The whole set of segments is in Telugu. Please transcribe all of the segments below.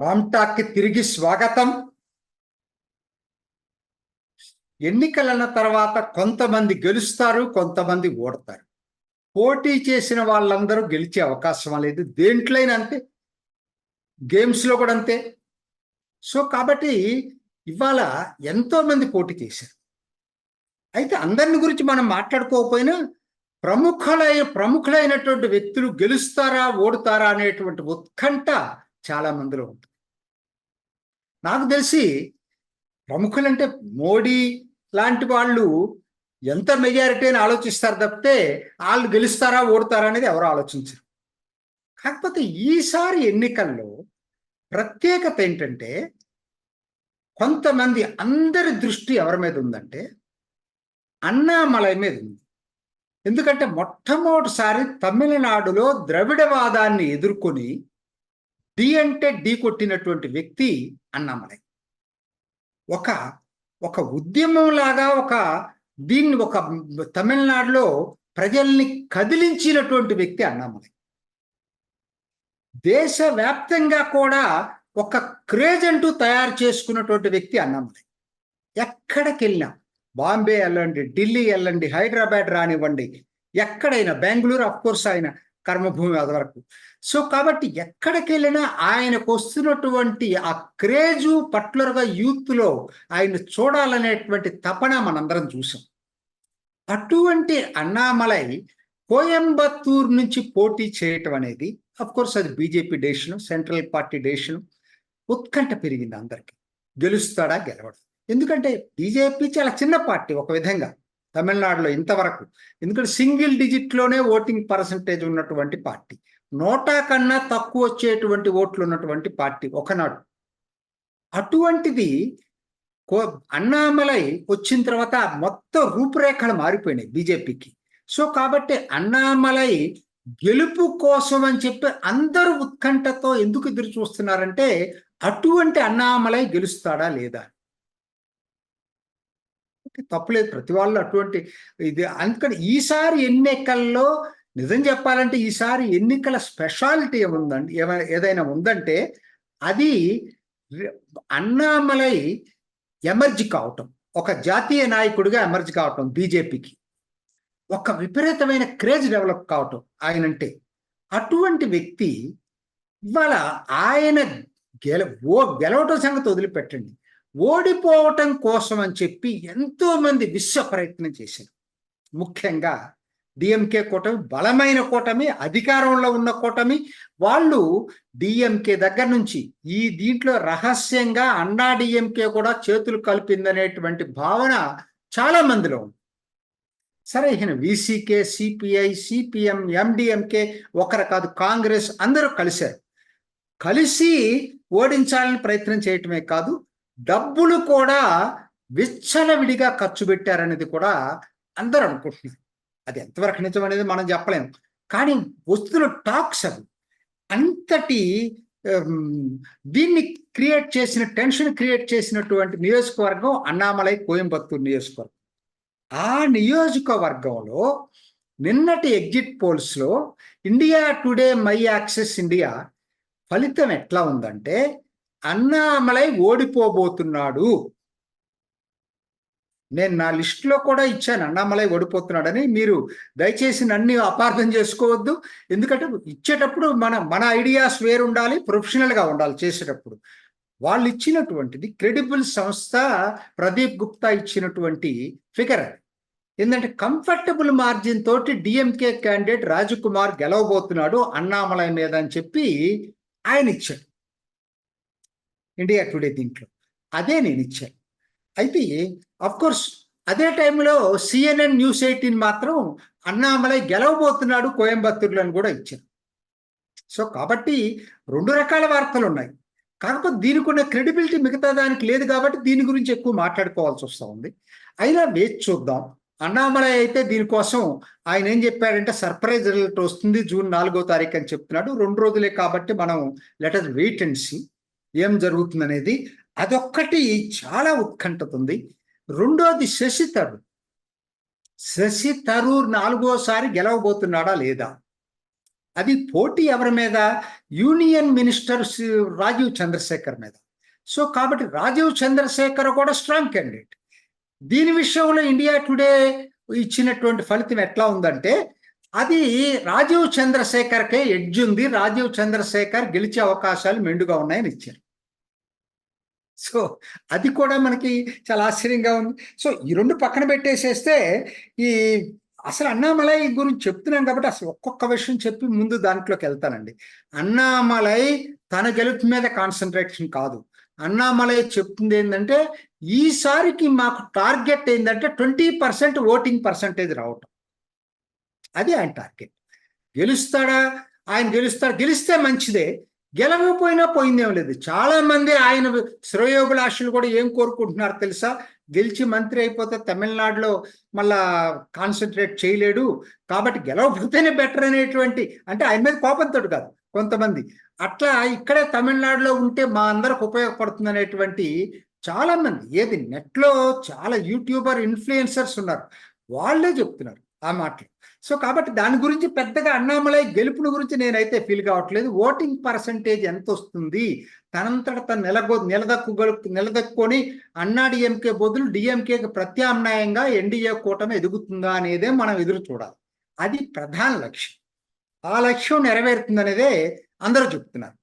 రామ్టాక్కి తిరిగి స్వాగతం. ఎన్నికలన్న తర్వాత కొంతమంది గెలుస్తారు కొంతమంది ఓడతారు. పోటీ చేసిన వాళ్ళందరూ గెలిచే అవకాశం లేదు. దేంట్లైనా అంతే గేమ్స్లో కూడా అంతే. సో కాబట్టి ఇవాళ ఎంతోమంది పోటీ చేశారు. అయితే అందరిని గురించి మనం మాట్లాడుకోకపోయినా ప్రముఖులైన ప్రముఖులైనటువంటి వ్యక్తులు గెలుస్తారా ఓడుతారా అనేటువంటి ఉత్కంఠ చాలా మందిలో ఉంటుంది. నాకు తెలిసి ప్రముఖులంటే మోడీ లాంటి వాళ్ళు ఎంత మెజారిటీ అని ఆలోచిస్తారు తప్పితే వాళ్ళు గెలుస్తారా ఓడతారా అనేది ఎవరు ఆలోచించరు. కాకపోతే ఈసారి ఎన్నికల్లో ప్రత్యేకత ఏంటంటే కొంతమంది అందరి దృష్టి ఎవరి మీద ఉందంటే అన్నామలై మీద ఉంది. ఎందుకంటే మొట్టమొదటిసారి తమిళనాడులో ద్రవిడవాదాన్ని ఎదుర్కొని డి అంటే డి కొట్టినటువంటి వ్యక్తి అన్నామలై. ఒక ఒక ఉద్యమంలాగా ఒక దీన్ని ఒక తమిళనాడులో ప్రజల్ని కదిలించినటువంటి వ్యక్తి అన్నామలై. దేశవ్యాప్తంగా కూడా ఒక క్రేజ్ అంటూ తయారు చేసుకున్నటువంటి వ్యక్తి అన్నామలై. ఎక్కడికి వెళ్ళినా బాంబే వెళ్ళండి ఢిల్లీ వెళ్ళండి హైదరాబాద్ రానివ్వండి ఎక్కడైనా బెంగళూరు అఫ్ కోర్స్ ఆయన కర్మభూమి అది వరకు సో కాబట్టి ఎక్కడికి వెళ్ళినా ఆయనకు వస్తున్నటువంటి ఆ క్రేజు పర్టికులర్గా యూత్లో ఆయన చూడాలనేటువంటి తపన మనందరం చూసాం. అటువంటి అన్నామలై కోయంబత్తూర్ నుంచి పోటీ చేయటం అనేది కోర్స్ అది బీజేపీ డేషను సెంట్రల్ పార్టీ డేషను ఉత్కంఠ పెరిగింది అందరికి. గెలుస్తాడా గెలవడం? ఎందుకంటే బీజేపీ చాలా చిన్న పార్టీ ఒక విధంగా తమిళనాడులో ఇంతవరకు. ఎందుకంటే సింగిల్ డిజిట్లోనే ఓటింగ్ పర్సంటేజ్ ఉన్నటువంటి పార్టీ. నోటా కన్నా తక్కువ వచ్చేటువంటి ఓట్లు ఉన్నటువంటి పార్టీ ఒకనాడు. అటువంటిది కో అన్నామలై వచ్చిన తర్వాత మొత్తం రూపురేఖలు మారిపోయినాయి బీజేపీకి. సో కాబట్టి అన్నామలై గెలుపు కోసం అని చెప్పి అందరూ ఉత్కంఠతో ఎందుకు ఎదురు చూస్తున్నారంటే అటువంటి అన్నామలై గెలుస్తాడా లేదా? తప్పులేదు. ప్రతి వాళ్ళు అటువంటి ఇది. అందుకని ఈసారి ఎన్నికల్లో నిజం చెప్పాలంటే ఈసారి ఎన్నికల స్పెషాలిటీ ఏముందండి? ఏదైనా ఉందంటే అది అన్నామలై ఎమర్జీ కావటం. ఒక జాతీయ నాయకుడిగా ఎమర్జీ కావటం బీజేపీకి. ఒక విపరీతమైన క్రేజ్ డెవలప్ కావటం ఆయనంటే. అటువంటి వ్యక్తి ఇవాళ ఆయన గెల ఓ గెలవటం సంగతి వదిలిపెట్టండి. ఓడిపోవటం కోసం అని చెప్పి ఎంతోమంది విశ్వ ప్రయత్నం చేశారు. ముఖ్యంగా డిఎంకే కూటమి బలమైన కూటమి అధికారంలో ఉన్న కూటమి. వాళ్ళు డిఎంకే దగ్గర నుంచి ఈ దీంట్లో రహస్యంగా అన్నా డిఎంకే కూడా చేతులు కలిపిందనేటువంటి భావన చాలా మందిలో ఉంది. సరే ఈయన వీసీకే సిపిఐ సిపిఎం ఎండిఎంకే ఒకరు కాదు కాంగ్రెస్ అందరూ కలిశారు. కలిసి ఓడించాలని ప్రయత్నం చేయటమే కాదు డబ్బులు కూడా విచ్చలవిడిగా ఖర్చు పెట్టారనేది కూడా అందరూ అనుకుంటున్నారు. అది ఎంతవరకు నిజం అనేది మనం చెప్పలేము కానీ వస్తున్న టాక్స్ అవి అంతటి దీన్ని క్రియేట్ చేసిన టెన్షన్ క్రియేట్ చేసినటువంటి నియోజకవర్గం అన్నామలై కోయంబత్తూరు నియోజకవర్గం. ఆ నియోజకవర్గంలో నిన్నటి exit పోల్స్లో India Today My Axis India ఫలితం ఎట్లా ఉందంటే అన్నామలై ఓడిపోబోతున్నాడు. నేను నా లిస్టులో కూడా ఇచ్చాను. అన్నామలై ఓడిపోతున్నాడని మీరు దయచేసి నన్ను అపార్థం చేసుకోవద్దు. ఎందుకంటే ఇచ్చేటప్పుడు మన మన ఐడియాస్ వేరు ఉండాలి ప్రొఫెషనల్గా ఉండాలి చేసేటప్పుడు. వాళ్ళు ఇచ్చినటువంటిది క్రెడిబుల్ సంస్థ ప్రదీప్ గుప్తా ఇచ్చినటువంటి ఫిగర్ అది. ఏంటంటే కంఫర్టబుల్ మార్జిన్ తోటి డిఎంకే క్యాండిడేట్ రాజకుమార్ గెలవబోతున్నాడు అన్నామలై మీద అని చెప్పి ఆయన ఇచ్చాడు. ఇండియా టుడే దీంట్లో. అదే నేను ఇచ్చాను. అయితే కోర్స్ అదే టైంలో సిఎన్ఎన్ న్యూస్ ఎయిటీన్ మాత్రం అన్నామలై గెలవబోతున్నాడు కోయంబత్తూరులో అని కూడా ఇచ్చారు. సో కాబట్టి రెండు రకాల వార్తలు ఉన్నాయి కాకపోతే దీనికి ఉన్న క్రెడిబిలిటీ మిగతా దానికి లేదు కాబట్టి దీని గురించి ఎక్కువ మాట్లాడుకోవాల్సి వస్తూ ఉంది అయినా వేచి చూద్దాం. అన్నామలై అయితే దీనికోసం ఆయన ఏం చెప్పాడంటే సర్ప్రైజ్ రిజల్ట్ వస్తుంది జూన్ నాలుగో తారీఖు అని చెప్తున్నాడు. రెండు రోజులే కాబట్టి మనం లెటర్ వెయిట్ అండ్ సీ ఏం జరుగుతుంది అనేది అదొక్కటి చాలా ఉత్కంఠత ఉంది రెండోది శశి తరూర్. శశి తరూర్ నాలుగోసారి గెలవబోతున్నాడా లేదా? అది పోటీ ఎవరి మీద? యూనియన్ మినిస్టర్ రాజీవ్ చంద్రశేఖర్ మీద. సో కాబట్టి రాజీవ్ చంద్రశేఖర్ కూడా స్ట్రాంగ్ క్యాండిడేట్. దీని విషయంలో ఇండియా టుడే ఇచ్చినటువంటి ఫలితం ఎట్లా ఉందంటే అది రాజీవ్ చంద్రశేఖర్కే ఎడ్జ్ ఉంది. రాజీవ్ చంద్రశేఖర్ గెలిచే అవకాశాలు మెండుగా ఉన్నాయని ఇచ్చారు. సో అది కూడా మనకి చాలా ఆశ్చర్యంగా ఉంది. సో ఈ రెండు పక్కన పెట్టేసేస్తే ఈ అసలు అన్నామలై గురించి చెప్తున్నాను కాబట్టి అసలు ఒక్కొక్క విషయం చెప్పి ముందు దాంట్లోకి వెళ్తానండి. అన్నామలై తన గెలుపు మీద కాన్సన్ట్రేషన్ కాదు. అన్నామలై చెప్తుంది ఏంటంటే ఈసారికి మాకు టార్గెట్ ఏంటంటే ట్వంటీ పర్సెంట్ ఓటింగ్ పర్సంటేజ్ రావటం. అది ఆయన టార్గెట్. గెలుస్తాడా? ఆయన గెలుస్తాడు? గెలిస్తే మంచిదే. గెలవకపోయినా పోయిందేం లేదు. చాలా మంది ఆయన శ్రేయోభిలాషులు కూడా ఏం కోరుకుంటున్నారు తెలుసా? గెలిచి మంత్రి అయిపోతే తమిళనాడులో మళ్ళా కాన్సన్ట్రేట్ చేయలేడు. కాబట్టి గెలవకపోతేనే బెటర్ అనేటువంటి అంటే ఆయన మీద కోపంతో కాదు కొంతమంది. అట్లా ఇక్కడే తమిళనాడులో ఉంటే మా అందరికి ఉపయోగపడుతుంది అనేటువంటి చాలా మంది. ఏది నెట్లో చాలా యూట్యూబర్ ఇన్ఫ్లుయెన్సర్స్ ఉన్నారు. వాళ్ళే చెప్తున్నారు ఆ మాటలు. సో కాబట్టి దాని గురించి పెద్దగా అన్నామలై గెలుపుని గురించి నేనైతే ఫీల్ కావట్లేదు. ఓటింగ్ పర్సంటేజ్ ఎంత వస్తుంది తనంతట తను నిలగొ నిలదక్కుగలు నిలదక్కుని అన్నాడిఎంకే బదులు డిఎంకేకి ప్రత్యామ్నాయంగా ఎన్డీఏ కూటమి ఎదుగుతుందా అనేదే మనం ఎదురు చూడాలి. అది ప్రధాన లక్ష్యం. ఆ లక్ష్యం నెరవేరుతుందనేదే అందరూ చెప్తున్నారు.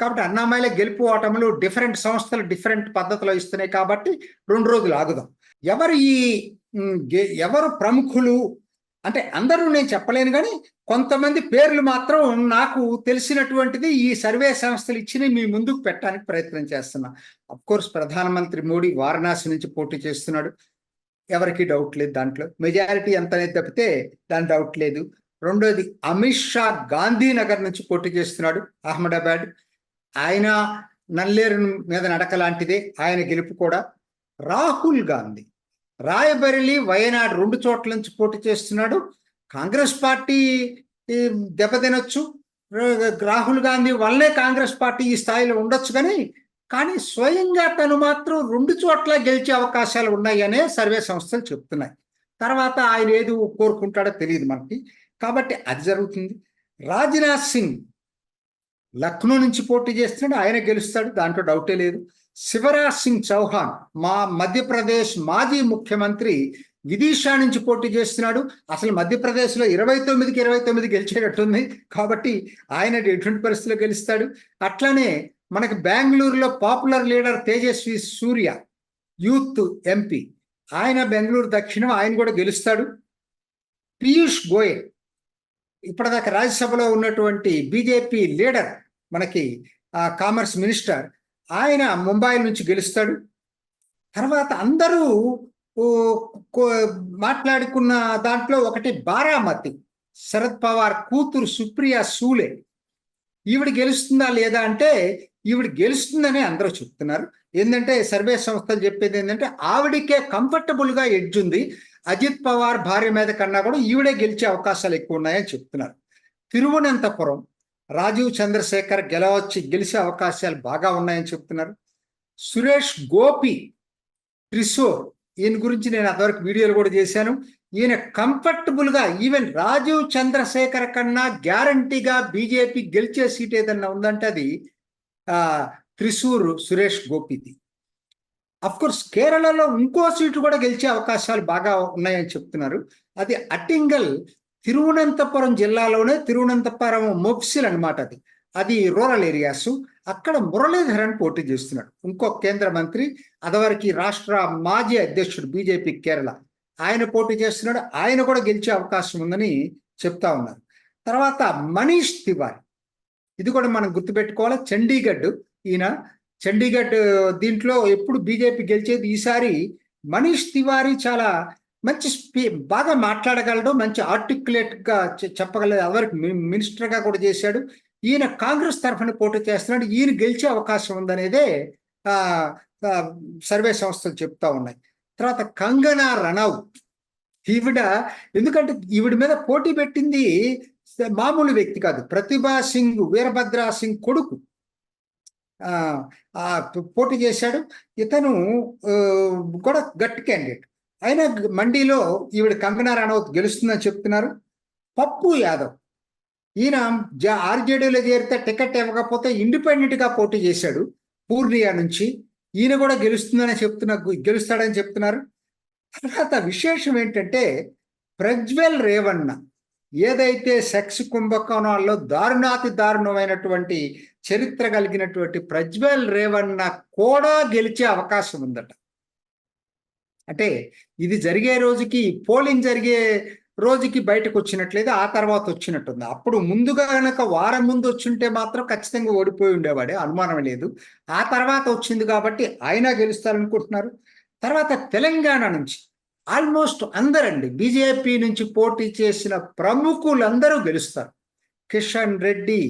కాబట్టి అన్నామలై గెలుపు ఓటములు డిఫరెంట్ సంస్థలు డిఫరెంట్ పద్ధతిలో ఇస్తున్నాయి కాబట్టి రెండు రోజులు ఆగుదాం. ఎవరు ఈ ఎవరు ప్రముఖులు అంటే అందరూ నేను చెప్పలేను కానీ కొంతమంది పేర్లు మాత్రం నాకు తెలిసినటువంటిది ఈ సర్వే సంస్థలు ఇచ్చిన మీ ముందుకు పెట్టడానికి ప్రయత్నం చేస్తున్నా. అఫ్ కోర్స్ ప్రధానమంత్రి మోడీ వారణాసి నుంచి పోటీ చేస్తున్నాడు. ఎవరికి డౌట్ లేదు దాంట్లో. మెజారిటీ ఎంత అనేది తప్పితే దాని డౌట్ లేదు. రెండోది అమిత్ షా గాంధీనగర్ నుంచి పోటీ చేస్తున్నాడు అహ్మదాబాద్. ఆయన నల్లేరు మీద నడక లాంటిదే ఆయన గెలుపు కూడా. రాహుల్ గాంధీ. రాయబరిలి వయనాడు రెండు చోట్ల నుంచి పోటీ చేస్తున్నాడు. కాంగ్రెస్ పార్టీ దెబ్బతినొచ్చు. రాహుల్ గాంధీ వల్లే కాంగ్రెస్ పార్టీ ఈ స్థాయిలో ఉండొచ్చు కానీ కానీ స్వయంగా తను మాత్రం రెండు చోట్ల గెలిచే అవకాశాలు ఉన్నాయనే సర్వే సంస్థలు చెప్తున్నాయి. తర్వాత ఆయన ఏది కోరుకుంటాడో తెలియదు మనకి. కాబట్టి అది జరుగుతుంది. రాజ్నాథ్ సింగ్ లక్నో నుంచి పోటీ చేస్తున్నాడు. ఆయన గెలుస్తాడు. దాంట్లో డౌటే లేదు. శివరాజ్ సింగ్ చౌహాన్ మా మధ్యప్రదేశ్ మాజీ ముఖ్యమంత్రి విదిషా నుంచి పోటీ చేస్తున్నాడు. అసలు మధ్యప్రదేశ్లో ఇరవై తొమ్మిదికి ఇరవై తొమ్మిది గెలిచేటట్టుంది. కాబట్టి ఆయన ఎటువంటి పరిస్థితిలో గెలుస్తాడు? అట్లానే మనకి Bengaluru popular leader Tejasvi Surya youth MP. ఆయన బెంగళూరు దక్షిణం ఆయన కూడా గెలుస్తాడు. పీయూష్ గోయల్ ఇప్పటిదాకా రాజ్యసభలో ఉన్నటువంటి బీజేపీ లీడర్ మనకి కామర్స్ మినిస్టర్ ఆయన ముంబై నుంచి గెలుస్తాడు. తర్వాత అందరూ మాట్లాడుకున్న దాంట్లో ఒకటి బారామతి శరద్ పవార్ కూతురు సుప్రియ సూలే. ఈవిడ గెలుస్తుందా లేదా అంటే ఈవిడ గెలుస్తుందని అందరూ చెప్తున్నారు. ఏంటంటే సర్వే సంస్థలు చెప్పేది ఏంటంటే ఆవిడికే కంఫర్టబుల్గా ఎడ్జ్ ఉంది. అజిత్ పవార్ భార్య మీద కన్నా కూడా ఈవిడే గెలిచే అవకాశాలు ఎక్కువ ఉన్నాయని చెప్తున్నారు. తిరువనంతపురం రాజీవ్ చంద్రశేఖర్ గెలవచ్చి గెలిచే అవకాశాలు బాగా ఉన్నాయని చెప్తున్నారు. సురేష్ గోపి త్రిశూర్ ఈయన గురించి నేను అంతవరకు వీడియోలు కూడా చేశాను. ఈయన కంఫర్టబుల్గా ఈవెన్ రాజీవ్ చంద్రశేఖర్ కన్నా గ్యారంటీగా బీజేపీ గెలిచే సీట్ ఏదన్నా ఉందంటే అది త్రిశూర్ సురేష్ గోపిది. అఫ్ కోర్స్ కేరళలో ఇంకో సీటు కూడా గెలిచే అవకాశాలు బాగా ఉన్నాయని చెప్తున్నారు. అది అటింగల్ తిరువనంతపురం జిల్లాలోనే తిరువనంతపురం మొఫ్సిల్ అన్నమాట అది. అది రూరల్ ఏరియాస్. అక్కడ మురళీధరన్ పోటీ చేస్తున్నాడు. ఇంకో కేంద్ర మంత్రి అదవరికి రాష్ట్ర మాజీ అధ్యక్షుడు బీజేపీ కేరళ. ఆయన పోటీ చేస్తున్నాడు. ఆయన కూడా గెలిచే అవకాశం ఉందని చెప్తా ఉన్నారు. తర్వాత మనీష్ తివారీ. ఇది కూడా మనం గుర్తుపెట్టుకోవాలి. చండీగఢ్ ఈయన. చండీగఢ్ దీంట్లో ఎప్పుడు బీజేపీ గెలిచేది ఈసారి మనీష్ తివారీ చాలా మంచి స్పీ బాగా మాట్లాడగలడు మంచి ఆర్టికులేట్గా చెప్పగలదు చెప్పగలడు ఎవరికి మినిస్టర్గా కూడా చేశాడు. ఈయన కాంగ్రెస్ తరఫున పోటీ చేస్తున్నాడు. ఈయన గెలిచే అవకాశం ఉందనేదే సర్వే సంస్థలు చెప్తా ఉన్నాయి. తర్వాత కంగనా రనౌత్. ఈవిడ ఎందుకంటే ఈవిడ మీద పోటీ పెట్టింది మామూలు వ్యక్తి కాదు. ప్రతిభా సింగ్ వీరభద్ర సింగ్ కొడుకు. పోటీ చేశాడు. ఇతను కూడా గట్టి క్యాండిడేట్. అయినా మండీలో ఈవిడ కంగనా రాణవత్ గెలుస్తుందని చెప్తున్నారు. పప్పు యాదవ్. ఈయన జ- ఆర్జేడీలో చేరితే టికెట్ ఇవ్వకపోతే ఇండిపెండెంట్గా పోటీ చేశాడు పూర్ణియా నుంచి. ఈయన కూడా గెలుస్తుందని చెప్తున్న గెలుస్తాడని చెప్తున్నారు. తర్వాత విశేషం ఏంటంటే ప్రజ్వల్ రేవಣ್ణ ఏదైతే సెక్స్ కుంభకోణాల్లో దారుణాతి దారుణమైనటువంటి చరిత్ర కలిగినటువంటి ప్రజ్వల్ రేవన్న కూడా గెలిచే అవకాశం ఉందట. అంటే ఇది జరిగే రోజుకి పోలింగ్ జరిగే రోజుకి బయటకు వచ్చినట్లయితే ఆ తర్వాత వచ్చినట్టుంది. అప్పుడు ముందుగా కనుక వారం ముందు వచ్చుంటే మాత్రం ఖచ్చితంగా ఓడిపోయి ఉండేవాడే అనుమానం లేదు. ఆ తర్వాత వచ్చింది కాబట్టి ఆయన గెలుస్తారనుకుంటున్నారు. తర్వాత తెలంగాణ నుంచి ఆల్మోస్ట్ అందరండి బీజేపీ నుంచి పోటీ చేసిన ప్రముఖులందరూ గెలుస్తారు. కిషన్ రెడ్డి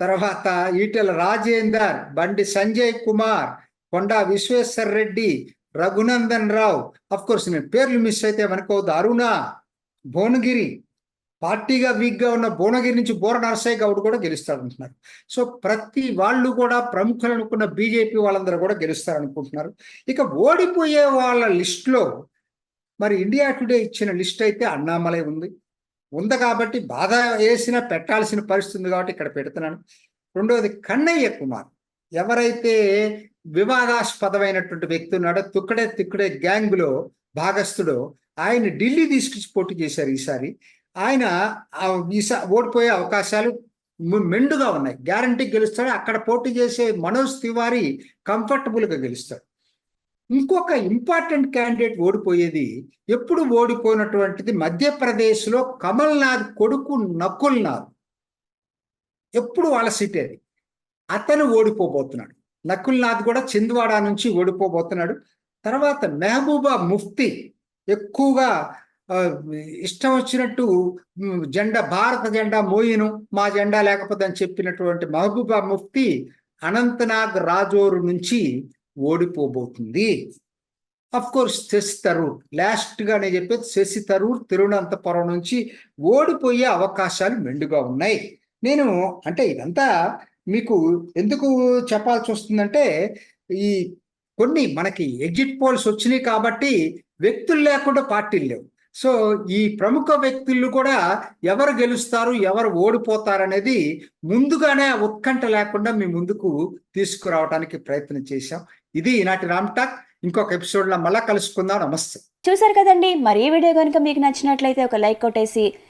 తర్వాత ఈటెల రాజేందర్ బండి సంజయ్ కుమార్ కొండా విశ్వేశ్వర్ రెడ్డి రఘునందన్ రావు. అఫ్ కోర్స్ నేను పేర్లు మిస్ అయితే అనుకోవద్దు అరుణ భువనగిరి. పార్టీగా వీక్గా ఉన్న భువనగిరి నుంచి బోర నరసయ్య గౌడ్ కూడా గెలుస్తాడు అంటున్నారు సో ప్రతి వాళ్ళు కూడా ప్రముఖులు అనుకున్న బీజేపీ వాళ్ళందరూ కూడా గెలుస్తారు అనుకుంటున్నారు ఇక ఓడిపోయే వాళ్ళ లిస్టులో మరి ఇండియా టుడే ఇచ్చిన లిస్ట్ అయితే అన్నామలై ఉంది. ఉంది కాబట్టి బాధ వేసినా పెట్టాల్సిన పరిస్థితి ఉంది కాబట్టి ఇక్కడ పెడుతున్నాను. రెండవది కన్నయ్య కుమార్. ఎవరైతే వివాదాస్పదమైనటువంటి వ్యక్తి ఉన్నాడు. తుక్కడే తిక్కడే గ్యాంగ్లో భాగస్థుడు. ఆయన ఢిల్లీ తీసుకొచ్చి పోటీ చేశారు ఈసారి. ఆయన ఈసారి ఓడిపోయే అవకాశాలు మెండుగా ఉన్నాయి. గ్యారంటీ గెలుస్తాడు. అక్కడ పోటీ చేసే మనోజ్ తివారీ కంఫర్టబుల్గా గెలుస్తాడు. ఇంకొక ఇంపార్టెంట్ క్యాండిడేట్ ఓడిపోయేది ఎప్పుడు ఓడిపోయినటువంటిది మధ్యప్రదేశ్లో కమల్నాథ్ కొడుకు నకుల్నాథ్. ఎప్పుడు వాళ్ళ సీట్ అది అతను ఓడిపోబోతున్నాడు. నకుల్నాథ్ కూడా చింద్వాడ నుంచి ఓడిపోబోతున్నాడు. తర్వాత మెహబూబా ముఫ్తీ ఎక్కువగా ఇష్టం వచ్చినట్టు జెండా భారత జెండా మోయిను మా జెండా లేకపోతే అని చెప్పినటువంటి మహబూబా ముఫ్తీ అనంతనాగ్ రాజోరు నుంచి ఓడిపోబోతుంది. అఫ్ కోర్స్ శశి తరూర్ లాస్ట్గా నేను చెప్పేది శశి తరూర్ తిరువనంతపురం నుంచి ఓడిపోయే అవకాశాలు మెండుగా ఉన్నాయి. నేను అంటే ఇదంతా మీకు ఎందుకు చెప్పాల్సి వస్తుందంటే ఈ కొన్ని మనకి ఎగ్జిట్ పోల్స్ వచ్చినాయి కాబట్టి వ్యక్తులు లేకుండా పార్టీలు లేవు. సో ఈ ప్రముఖ వ్యక్తులు కూడా ఎవరు గెలుస్తారు ఎవరు ఓడిపోతారు అనేది ముందుగానే ఉత్కంఠ లేకుండా మీ ముందుకు తీసుకురావడానికి ప్రయత్నం చేశాం. ఇది ఈనాటి రామ్ టాక్. ఇంకొక ఎపిసోడ్లో మళ్ళా కలుసుకుందాం. నమస్తే. చూసారు కదండి. మరి ఈ వీడియో కనుక మీకు నచ్చినట్లయితే ఒక లైక్ కొట్టేసి